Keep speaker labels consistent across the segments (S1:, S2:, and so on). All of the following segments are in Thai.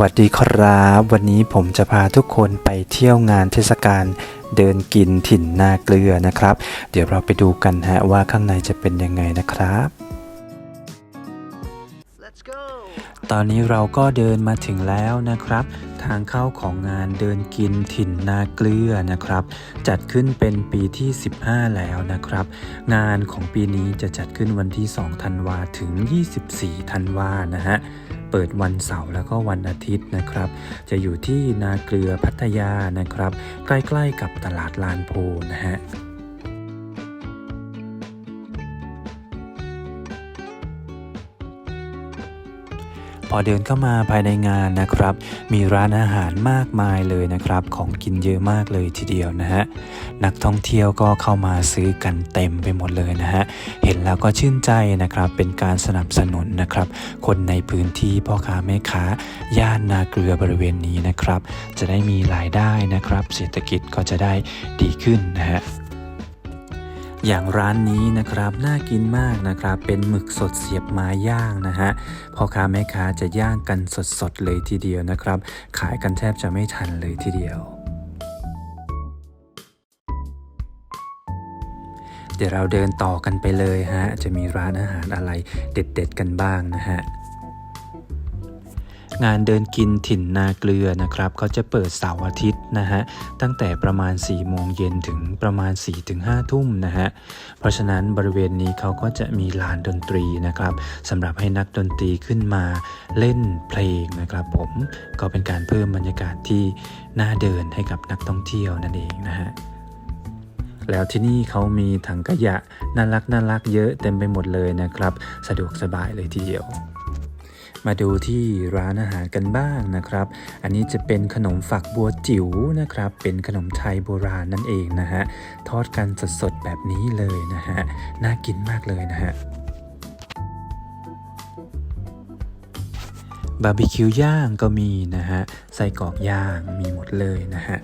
S1: วัสดีครับ วันนี้ผมจะพาทุกคนไปเที่ยวงานเทศกาลเดินกินถิ่นนาเกลือนะครับ เดี๋ยวเราไปดูกันฮะว่าข้างในจะเป็นยังไงนะครับ
S2: Let's go.
S1: ตอนนี้เราก็เดินมาถึงแล้วนะครับ ทางเข้าของงานเดินกินถิ่นนาเกลือนะครับ จัดขึ้นเป็นปีที่ 15 แล้วนะครับ งานของปีนี้จะจัดขึ้นวันที่ 2 ธันวาถึง 24 ธันวานะฮะ เปิดวันเสาร์แล้วก็วันอาทิตย์นะครับ จะอยู่ที่นาเกลือพัทยานะครับ ใกล้ๆกับตลาดลานโพนะฮะ พอเดินเข้ามาภายในงานนะครับ มีร้านอาหารมากมายเลยนะครับ ของกินเยอะมากเลยทีเดียวนะฮะ นักท่องเที่ยวก็เข้ามาซื้อกันเต็มไปหมดเลยนะฮะ เห็นแล้วก็ชื่นใจนะครับ เป็นการสนับสนุนนะครับ คนในพื้นที่พ่อค้าแม่ค้า ย่านนาเกลือบริเวณนี้นะครับ จะได้มีรายได้นะครับ เศรษฐกิจก็จะได้ดีขึ้นนะฮะ อย่างร้านนี้นะครับน่ากินมากนะครับ เป็นหมึกสดเสียบไม้ย่างนะฮะพ่อค้าแม่ค้าจะย่างกันสดๆเลยทีเดียวนะครับ ขายกันแทบจะไม่ทันเลยทีเดียวเดี๋ยวเราเดินต่อกันไปเลยฮะ จะมีร้านอาหารอะไรเด็ดๆกันบ้างนะฮะ งานเดินกินถิ่นนาเกลือนะครับเขาจะเปิดเสาร์อาทิตย์นะฮะตั้งแต่ประมาณ4โมงเย็นถึงประมาณ4-5ทุ่มนะฮะเพราะฉะนั้นบริเวณนี้เขาก็จะมีลานดนตรีนะครับสำหรับให้นักดนตรีขึ้นมาเล่นเพลงนะครับ ผมก็เป็นการเพิ่มบรรยากาศที่น่าเดินให้กับนักท่องเที่ยวนั่นเองนะฮะแล้วที่นี่เขามีถังขยะน่ารักน่ารักเยอะเต็มไปหมดเลยนะครับ สะดวกสบายเลยทีเดียว มาดูที่ร้านอาหารกันบ้างนะครับ อันนี้จะเป็นขนมฝักบัวจิ๋วนะครับ เป็นขนมไทยโบราณนั่นเองนะฮะ ทอดกันสดๆแบบนี้เลยนะฮะ น่ากินมากเลยนะฮะบาร์บีคิวย่างก็มีนะฮะ ไส้กรอกย่างมีหมดเลยนะฮะ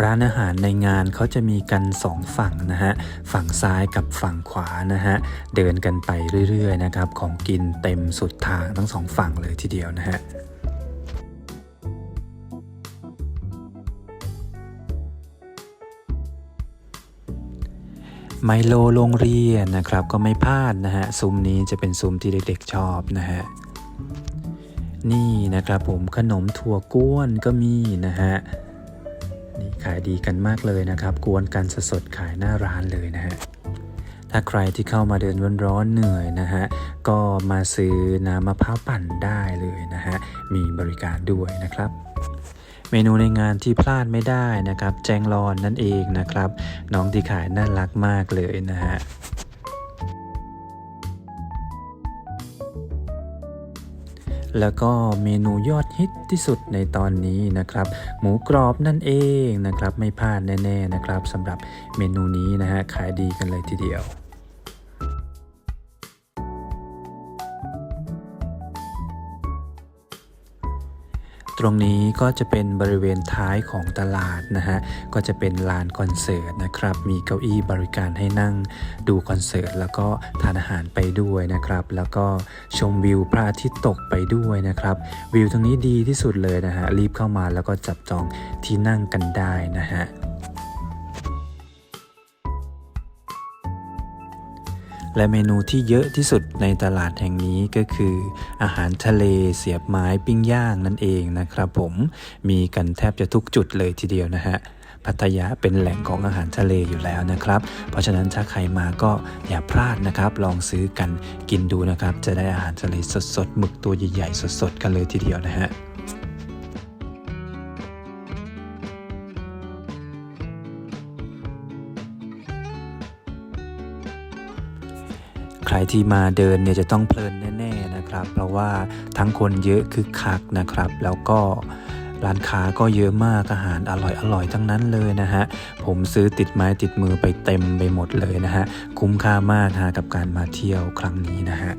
S1: ร้านอาหารในงานเขาจะมีกันสองฝั่งนะฮะ ฝั่งซ้ายกับฝั่งขวานะฮะ เดินกันไปเรื่อยๆนะครับ ของกินเต็มสุดทางทั้งสองฝั่งเลยทีเดียวนะฮะไมโลโรงเรียนนะครับ ก็ไม่พลาดนะฮะ ซุ้มนี้จะเป็นซุ้มที่เด็กๆชอบนะฮะนี่นะครับผมขนมถั่วก้วนก็มีนะฮะ นี่ขายดีกันมากเลยนะครับ กวนกันสดๆขายหน้าร้านเลยนะฮะถ้าใครที่เข้ามาเดินร้อนๆเหนื่อยนะฮะ ก็มาซื้อน้ำมะพร้าวปั่นได้เลยนะฮะ มีบริการด้วยนะครับ เมนูในงานที่พลาดไม่ได้นะครับ แจงรอนนั่นเองนะครับ น้องที่ขายน่ารักมากเลยนะฮะ แล้วก็เมนูยอดฮิตที่สุดในตอนนี้นะครับ หมูกรอบนั่นเองนะครับ ไม่พลาดแน่ ๆนะครับสำหรับเมนูนี้นะฮะขายดีกันเลยทีเดียว รงนี้ก็จะเป็นบริเวณท้ายของตลาดนะฮะ ก็จะเป็นลานคอนเสิร์ตนะครับ มีเก้าอี้บริการให้นั่งดูคอนเสิร์ตแล้วก็ทานอาหารไปด้วยนะครับ แล้วก็ชมวิวพระอาทิตย์ตกไปด้วยนะครับ วิวตรงนี้ดีที่สุดเลยนะฮะ รีบเข้ามาแล้วก็จับจองที่นั่งกันได้นะฮะ และเมนูที่เยอะที่สุดในตลาดแห่งนี้ก็คือ อาหารทะเลเสียบไม้ปิ้งย่างนั่นเองนะครับผมมีกันแทบจะทุกจุดเลยทีเดียวนะฮะพัทยาเป็นแหล่งของอาหารทะเลอยู่แล้วนะครับ เพราะฉะนั้นถ้าใครมาก็อย่าพลาดนะครับ ลองซื้อกันกินดูนะครับ จะได้อาหารทะเลสดๆหมึกตัวใหญ่ๆสดๆกันเลยทีเดียวนะฮะ ใครที่มาเดินเนี่ยจะต้องเพลินแน่ๆนะครับ เพราะว่าทั้งคนเยอะคึกคักนะครับ แล้วก็ร้านค้าก็เยอะมากอาหารอร่อยๆทั้งนั้นเลยนะฮะ ผมซื้อติดไม้ติดมือไปเต็มไปหมดเลยนะฮะ คุ้มค่ามากฮะกับการมาเที่ยวครั้งนี้นะฮะ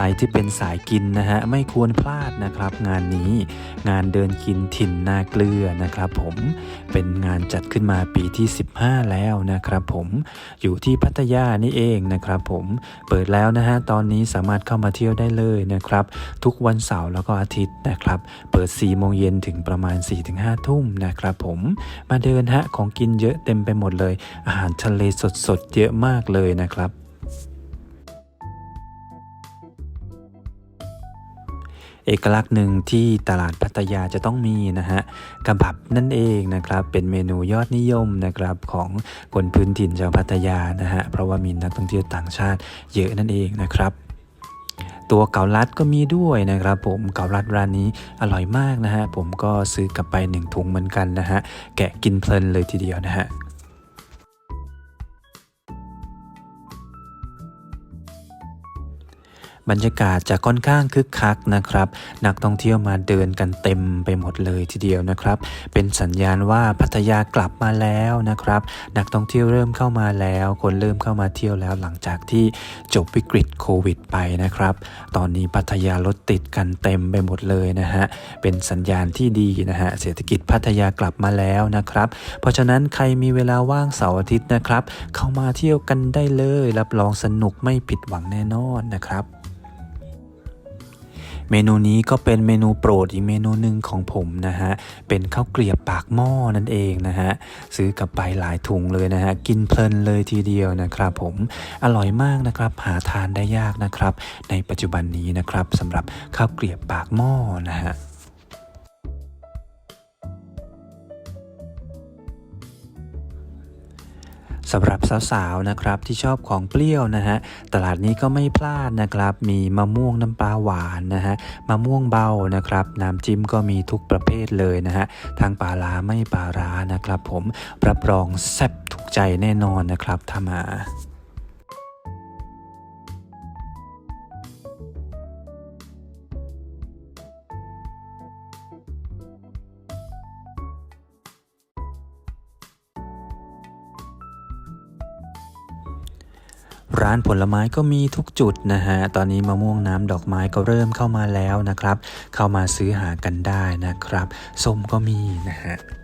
S1: รรที่เป็นสายกินนะฮะไม่ควรพลาดนะครับ งานนี้งานเดินกินถิ่นนาเกลือนะครับผมเป็นงานจัดขึ้นมาปีที่ 15 แล้วนะครับผมอยู่ที่พัทยานี่เองนะครับผมเปิดแล้วนะฮะตอนนี้สามารถเข้ามาเที่ยวได้เลยนะครับ ทุกวันเสาร์แล้วก็อาทิตย์นะครับ เปิด 4 โมงเย็นถึงประมาณ 4-5 ทุ่มนะครับผมมาเดินฮะของกินเยอะเต็มไปหมดเลย อาหารทะเลสดๆ เยอะมากเลยนะครับ เอกลักษณ์หนึ่งที่ตลาดพัทยาจะต้องมีนะฮะกระบับนั่นเองนะครับเป็นเมนูยอดนิยมนะครับของคนพื้นถิ่นชาวพัทยานะฮะเพราะว่ามีนักท่องเที่ยวต่างชาติเยอะนั่นเองนะครับตัวเกาลัดก็มีด้วยนะครับ ผมเกาลัดร้านนี้อร่อยมากนะฮะผมก็ซื้อกลับไปหนึ่งถุงเหมือนกันนะฮะแกะกินเพลินเลยทีเดียวนะฮะ บรรยากาศจะค่อนข้างคึกคักนะครับ นักท่องเที่ยวมาเดินกันเต็มไปหมดเลยทีเดียวนะครับ เป็นสัญญาณว่าพัทยากลับมาแล้วนะครับ นักท่องเที่ยวเริ่มเข้ามาแล้ว คนเริ่มเข้ามาเที่ยวแล้วหลังจากที่จบวิกฤตโควิดไปนะครับ ตอนนี้พัทยารถติดกันเต็มไปหมดเลยนะฮะ เป็นสัญญาณที่ดีนะฮะ เศรษฐกิจพัทยากลับมาแล้วนะครับ เพราะฉะนั้นใครมีเวลาว่างเสาร์อาทิตย์นะครับ เข้ามาเที่ยวกันได้เลย รับรองสนุกไม่ผิดหวังแน่นอนนะครับ เมนูนี้ก็เป็นเมนูโปรดอีกเมนูหนึ่งของผมนะฮะ เป็นข้าวเกลียบปากหม้อนั่นเองนะฮะ ซื้อกลับไปหลายถุงเลยนะฮะ กินเพลินเลยทีเดียวนะครับผม อร่อยมากนะครับ หาทานได้ยากนะครับ ในปัจจุบันนี้นะครับสำหรับข้าวเกลียบปากหม้อนะฮะ สำหรับสาวๆนะครับที่ชอบของเปรี้ยวนะฮะตลาดนี้ก็ไม่พลาดนะครับ มีมะม่วงน้ำปลาหวานนะฮะมะม่วงเบานะครับ น้ำจิ้มก็มีทุกประเภทเลยนะฮะทางปลาร้าไม่ปลาร้านะครับ ผมรับรองแซ่บถูกใจแน่นอนนะครับถ้ามา ร้านผลไม้ก็มีทุกจุดนะฮะ ตอนนี้มะม่วงน้ำดอกไม้ก็เริ่มเข้ามาแล้วนะครับ เข้ามาซื้อหากันได้นะครับ ส้มก็มีนะฮะ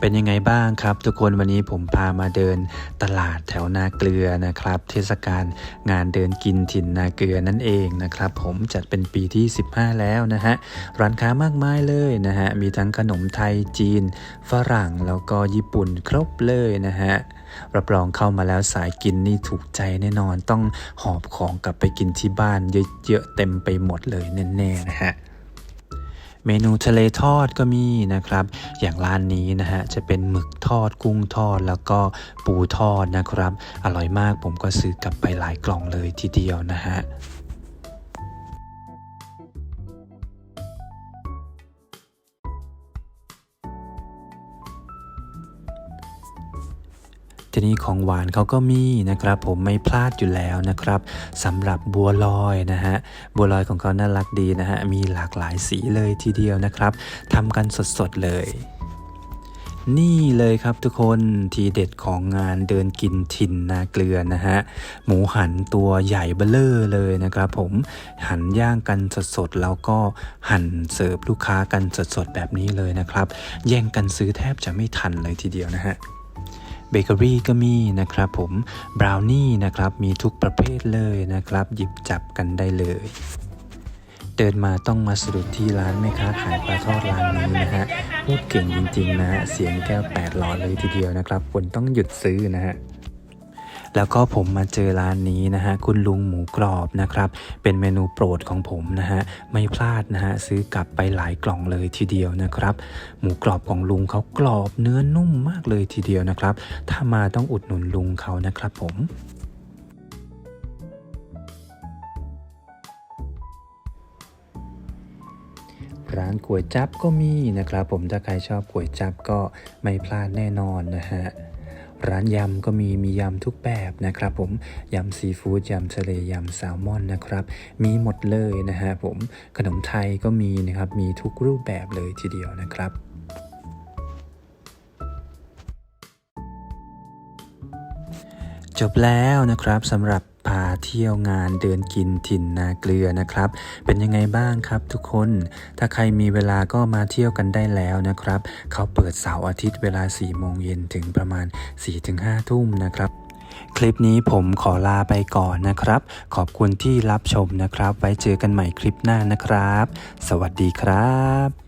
S1: เป็นยังไงบ้างครับ ทุกคนวันนี้ผมพามาเดินตลาดแถวนาเกลือนะครับ เทศกาลงานเดินกินถิ่นนาเกลือนั่นเองนะครับ ผมจัดเป็นปีที่ 15 แล้วนะฮะร้านค้ามากมายเลยนะฮะมีทั้งขนมไทยจีน ฝรั่งแล้วก็ญี่ปุ่นครบเลยนะฮะรับรองเข้ามาแล้วสายกินนี่ถูกใจแน่นอนต้องหอบของกลับไปกินที่บ้านเยอะๆเต็มไปหมดเลยแน่ๆนะฮะ เมนูทะเลทอดก็มีนะครับ อย่างร้านนี้นะฮะจะเป็นหมึกทอดกุ้งทอดแล้วก็ปูทอดนะครับ อร่อยมากผมก็ซื้อกลับไปหลายกล่องเลยทีเดียวนะฮะ ทีนี้ของหวานเขาก็มีนะครับ ผมไม่พลาดอยู่แล้วนะครับสำหรับบัวลอยนะฮะบัวลอยของเขาน่ารักดีนะฮะมีหลากหลายสีเลยทีเดียวนะครับทำกันสดๆเลยนี่เลยครับทุกคนทีเด็ดของงานเดินกินถิ่นนาเกลือนะฮะ หมูหันตัวใหญ่เบ้อเลอเลยนะครับผมหันย่างกันสดๆ แล้วก็หั่นเสิร์ฟลูกค้ากันสดๆ แบบนี้เลยนะครับ แย่งกันซื้อแทบจะไม่ทันเลยทีเดียวนะฮะ เบเกอรี่ก็มีนะครับผมบราวนี่นะครับมีทุกประเภทเลยนะครับ หยิบจับกันได้เลย เดินมาต้องมาสะดุดที่ร้านแม่ค้าขายปลาทอดร้านนี้นะฮะพูดเก่งจริงๆนะฮะเสียงแก้วแปดหลอดเลยทีเดียวนะครับคนต้องหยุดซื้อนะฮะ แล้วก็ผมมาเจอร้านนี้นะฮะคุณลุงหมูกรอบนะครับเป็นเมนูโปรดของผมนะฮะไม่พลาดนะฮะซื้อกลับไปหลายกล่องเลยทีเดียวนะครับ หมูกรอบของลุงเขากรอบเนื้อนุ่มมากเลยทีเดียวนะครับ ถ้ามาต้องอุดหนุนลุงเขานะครับผมร้านก๋วยจั๊บก็มีนะครับ ผมถ้าใครชอบก๋วยจั๊บก็ไม่พลาดแน่นอนนะฮะ ร้านยำก็มีมียำทุกแบบนะครับผมยำซีฟู้ดยำทะเลยำแซลมอนนะครับ มีหมดเลยนะฮะผมขนมไทยก็มีนะครับ มีทุกรูปแบบเลยทีเดียวนะครับจบแล้วนะครับสำหรับ พาเที่ยวงานเดินกินถิ่นนาเกลือนะครับ เป็นยังไงบ้างครับทุกคน ถ้าใครมีเวลาก็มาเที่ยวกันได้แล้วนะครับ เขาเปิดเสาร์อาทิตย์เวลา4โมงเย็นถึงประมาณ 4-5 ทุ่มนะครับคลิปนี้ผมขอลาไปก่อนนะครับ ขอบคุณที่รับชมนะครับ ไว้เจอกันใหม่คลิปหน้านะครับ สวัสดีครับ